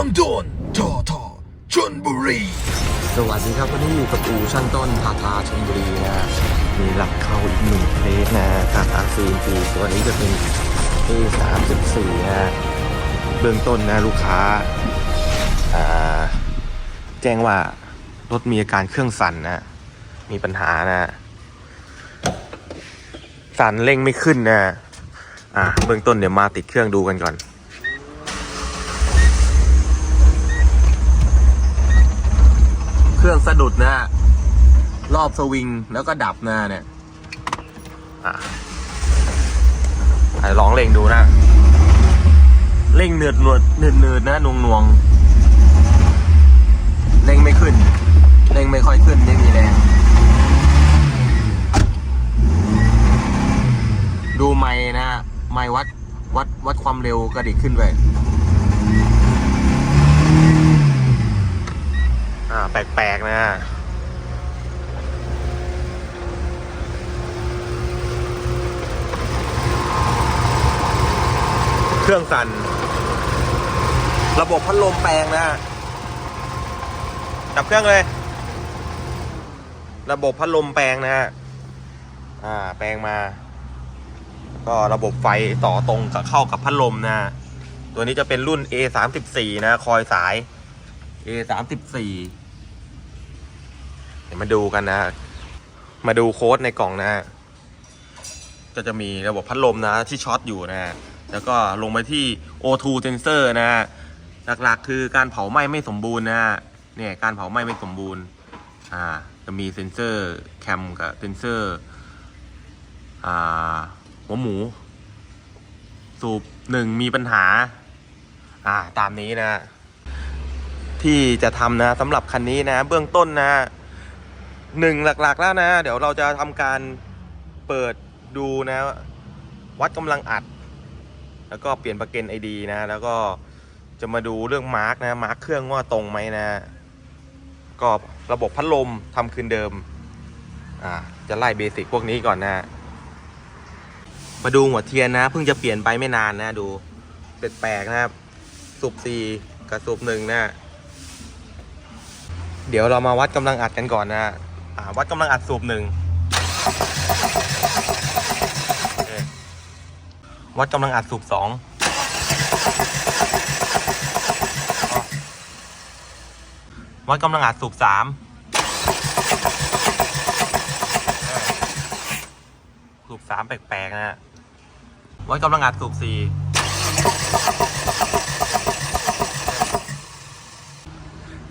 องโดนทอทอชนบุรี สวัสดีครับวันนี้อยู่กับอู่ช่างต้นทาทาชลบุรีนะมีหลักเข้าอีกหนึ่งเพลสนะทาทาซีนจีตัวนี้จะเป็น A 3 4นะเบื้องต้นนะลูกค้าอ่าแจ้งว่ารถมีอาการเครื่องสั่นนะ มีปัญหานะ สั่นเร่งไม่ขึ้นนะ อ่าเบื้องต้นเดี๋ยวมาติดเครื่องดูกันก่อน เครื่องสะดุดนะรอบสวิงแล้วก็ดับนะเนี่ยอะไอ้ลองเร่งดูนะเร่งเนืดหนวดเนืดเนืดนะนวงนวงเร่งไม่ขึ้นเร่งไม่ค่อยขึ้นไม่มีแรงดูไม้นะไม้วัดวัดวัดความเร็วกระดิกขึ้นไป อ่า แปลกๆนะเครื่องสั่น ระบบพัดลมแปลงนะดับเครื่องเลย ระบบพัดลมแปลงนะฮะ อ่า แปลงมา ก็ระบบไฟต่อตรงกับเข้ากับพัดลมนะ ตัวนี้จะเป็นรุ่น A 3 4 นะ คอยสาย A 3 4 ดี๋ยวมาดูกันนะ มาดูโค้ดในกล่องนะ ก็จะมีระบบพัดลมนะที่ช็อตอยู่นะ แล้วก็ลงไปที่ O2 sensor นะ หลักๆ คือการเผาไหม้ไม่สมบูรณ์นะเนี่ยการเผาไหม้ไม่สมบูรณ์ อ่า จะมีเซนเซอร์แคมกับเซนเซอร์ อ่า หัวหมู สูบหนึ่งมีปัญหา อ่า ตามนี้นะ ที่จะทำนะสำหรับคันนี้นะ เบื้องต้นนะ หนึ่งหลักๆแล้วนะ เดี๋ยวเราจะทำการเปิดดูนะ วัดกำลังอัด แล้วก็เปลี่ยนประเกันไอดีนะ แล้วก็จะมาดูเรื่องมาร์กนะมาร์กเครื่องว่าตรงไหมนะ ก็ระบบพัดลมทำคืนเดิม อ่า จะไล่เบสิกพวกนี้ก่อนนะ มาดูหัวเทียนนะ เพิ่งจะเปลี่ยนไปไม่นานนะ ดูแปลกๆนะครับสูบสี่กับสูบหนึ่งนะ เดี๋ยวเรามาวัดกำลังอัดกันก่อนนะ วัดกำลังอัดสูบหนึ่งวัดกำลังอัดสูบสองวัดกำลังอัดสูบสามสูบสามแปลกๆนะวัดกำลังอัดสูบสี่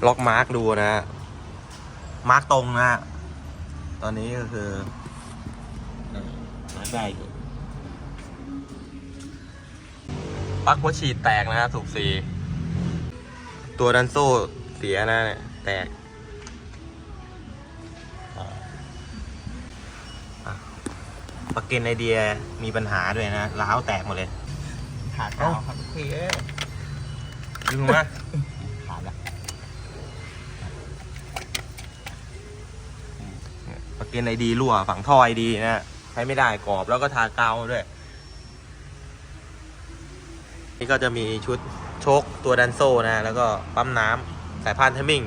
ล็อกมาร์กดูนะ มาร์กตรงนะตอนนี้ก็คือมาร์กได้อยู่ปลั๊กหัวฉีดแตกนะสูบสี ตัวดันโซ่เสียนะเนี่ยแตกอ่าอะปลั๊กเกนไอเดียมีปัญหาด้วยนะล้าวแตกหมดเลย ขาดเท้าครับพี่เอ้ยดึงมา เกนไอดีรั่วฝังท่อไอดีนะใช้ไม่ได้กรอบแล้วก็ทากาวด้วย นี่ก็จะมีชุดโชคตัวดันโซนะ แล้วก็ปั๊มน้ำสายพานเทมมิ่ง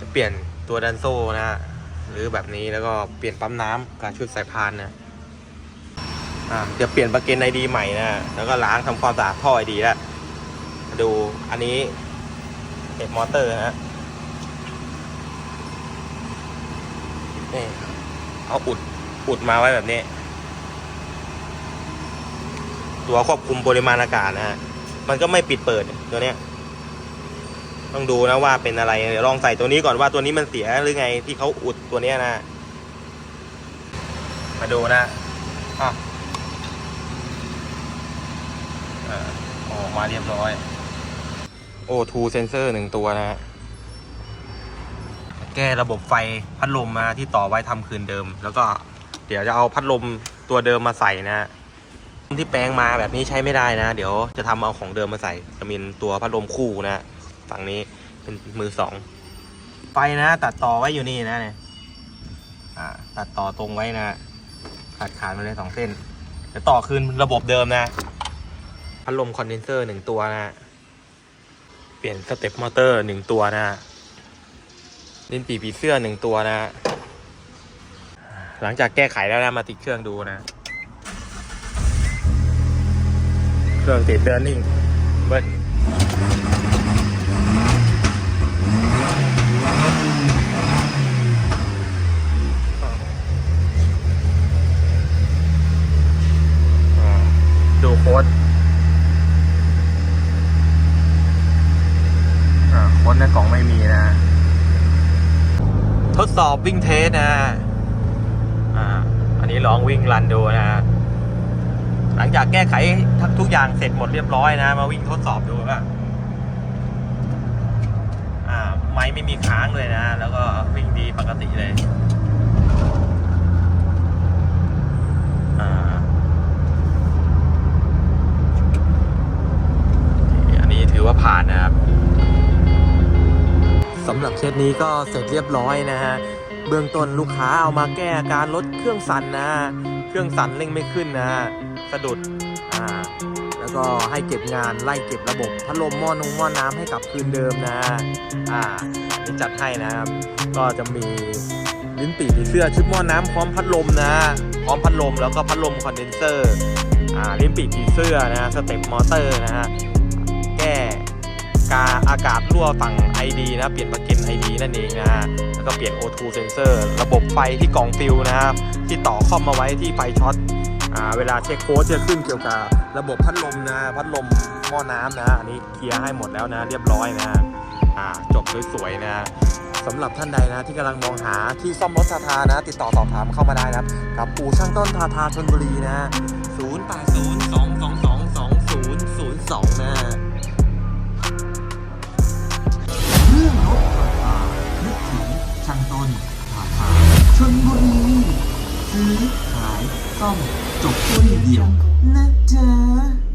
จะเปลี่ยนตัวดันโซนะ หรือแบบนี้แล้วก็เปลี่ยนปั๊มน้ำกับชุดสายพานนะอ่าเดี๋ยวเปลี่ยนปลั๊กเกนไอดีใหม่นะแล้วก็ล้างทำความสะอาดท่อไอดีแล้วดูอันนี้เอกมอเตอร์นะ นี่เอาอุดอุดมาไว้แบบนี้ ตัวควบคุมปริมาณอากาศนะฮะมันก็ไม่ปิดเปิดตัวเนี้ย ต้องดูนะว่าเป็นอะไรเดี๋ยวลองใส่ตัวนี้ก่อนว่าตัวนี้มันเสียหรือไงที่เขาอุดตัวเนี้ยนะ มาดูนะอะออกมาเรียบร้อย O2 sensor หนึ่งตัวนะฮะ แก้ระบบไฟพัดลมมาที่ต่อไว้ทำคืนเดิม แล้วก็เดี๋ยวจะเอาพัดลมตัวเดิมมาใส่นะที่แปลงมาแบบนี้ใช้ไม่ได้นะ เดี๋ยวจะทำเอาของเดิมมาใส่ จะมีตัวพัดลมคู่นะฝั่งนี้เป็นมือสองไฟนะตัดต่อไว้อยู่นี่นะเนี่ยตัดต่อตรงไว้นะขาดขาดมาเลยสองเส้นจะต่อคืนระบบเดิมนะ พัดลมคอนเดนเซอร์หนึ่งตัวนะ เปลี่ยนสเต็ปมอเตอร์หนึ่งตัวนะ ลิ้นปีผีเสื้อหนึ่งตัวนะฮะหลังจากแก้ไขแล้วนะมาติดเครื่องดูนะ เครื่องติดเดินนิ่งเบิ้ลอ่าดูโค้ดอ่าโค้ดในกล่องไม่มีนะ ทด สอบวิ่งเทสนะอ่าอันนี้ลองวิ่งรันดูนะหลังจากแก้ไขทั้งทุกอย่างเสร็จหมดเรียบร้อยนะ มาวิ่งทดสอบดูว่าอ่า ไม้ไม่มีค้างเลยนะ แล้วก็วิ่งดีปกติเลย เคสนี้ก็เสร็จเรียบร้อยนะฮะ เบื้องต้นลูกค้าเอามาแก้อาการลดเครื่องสั่นนะ เครื่องสั่นเร่งไม่ขึ้นนะ สะดุด อ่า แล้วก็ให้เก็บงานไล่เก็บระบบพัดลมหม้อนงหม้อน้ำให้กลับคืนเดิมนะ อ่าที่จัดให้นะครับ ก็จะมีลิ้นปี่ผีเสื้อชุดหม้อน้ำพร้อมพัดลมนะ พร้อมพัดลมแล้วก็พัดลมคอนเดนเซอร์ อ่าลิ้นปี่ผีเสื้อนะ สเต็ปมอเตอร์นะฮะ กาอากาศรั่วฝั่ง ID นะเปลี่ยนปลั๊กอิน ID นั่นเองนะฮะแล้วก็เปลี่ยน O2 sensor ระบบไฟที่กล่องฟิวนะครับที่ต่อคอมมาไว้ที่ไฟช็อตอ่าเวลาเช็คโค้ดจะขึ้นเกี่ยวกับระบบพัดลมนะพัดลมหม้อน้ำนะอันนี้เคลียร์ให้หมดแล้วนะ เรียบร้อยนะอ่าจบสวยๆนะสำหรับท่านใดนะที่กำลังมองหาที่ซ่อมรถทาทานะ ติดต่อสอบถามเข้ามาได้นะครับกับอู่ช่างต้นทาทาชนบุรีนะ 0 8 0 2 2 2 2 0 0 2 นะ ถึงช่างต้นราคาชนบุรีซื้อขายซ่อมจบด้วยเดียวนะจ๊ะ